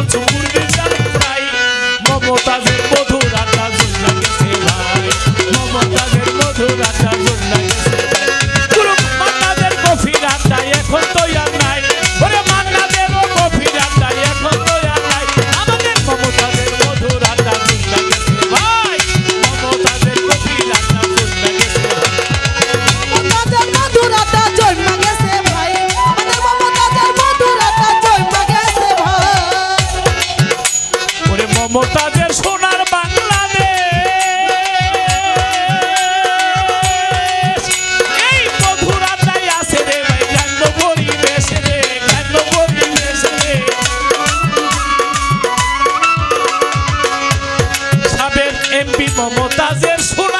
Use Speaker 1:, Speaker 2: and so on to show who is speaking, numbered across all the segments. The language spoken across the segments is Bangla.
Speaker 1: come to মমতাজের সোনার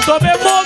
Speaker 1: জয় মণ্ডপে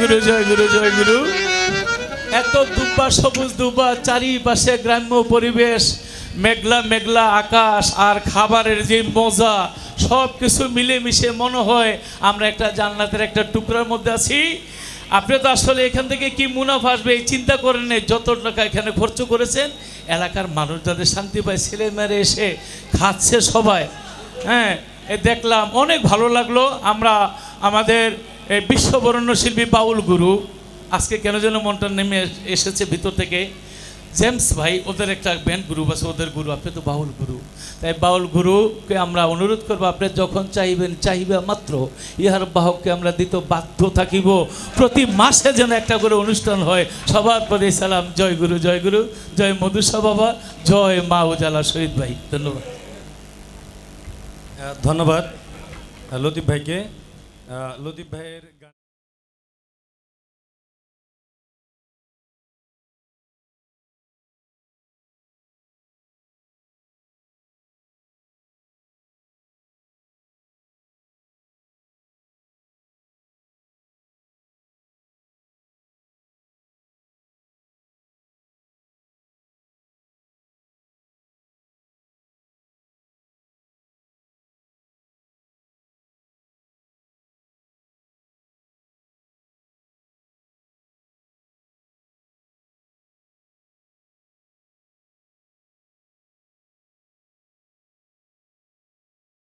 Speaker 1: গুরু জয় গুরু জয় গুরু এত দুব্বা সবুজ দুব্বা, চারিপাশে গ্রাম্য পরিবেশ, মেঘলা মেঘলা আকাশ আর খাবারের যে মজা সব কিছু মিলেমিশে মনে হয় আমরা একটা জান্নাতের একটা টুকরার মধ্যে আছি। আপনি তো আসলে এখান থেকে কি মুনাফা আসবে এই চিন্তা করেন যত টাকা এখানে খরচ করেছেন, এলাকার মানুষ যাদের শান্তি পায়, ছেলে মেয়েরা এসে খাচ্ছে সবাই। হ্যাঁ এ দেখলাম, অনেক ভালো লাগল। আমরা আমাদের এই বিশ্ববরণ্য শিল্পী বাউল গুরু, আজকে কেন যেন মনটা নেমে এসেছে ভিতর থেকে। জেমস ভাই, ওদের একটা ব্যান্ড গ্রুপ আছে, ওদের গুরু, আপনি তো বাউল গুরু। তাই বাউল গুরুকে আমরা অনুরোধ করব, আপনি যখন চাইবেন চাইবে মাত্র, ইহার বাহককে আমরা দিতে বাধ্য থাকিব। প্রতি মাসে যেন একটা করে অনুষ্ঠান হয়, সবার প্রতি সালাম, জয় গুরু জয় গুরু, জয় মধুসা বাবা, জয় মা উজালা শহীদ ভাই। ধন্যবাদ।
Speaker 2: ধন্যবাদ। লতিফ ভাইকে। লতিফ ভাইয়ের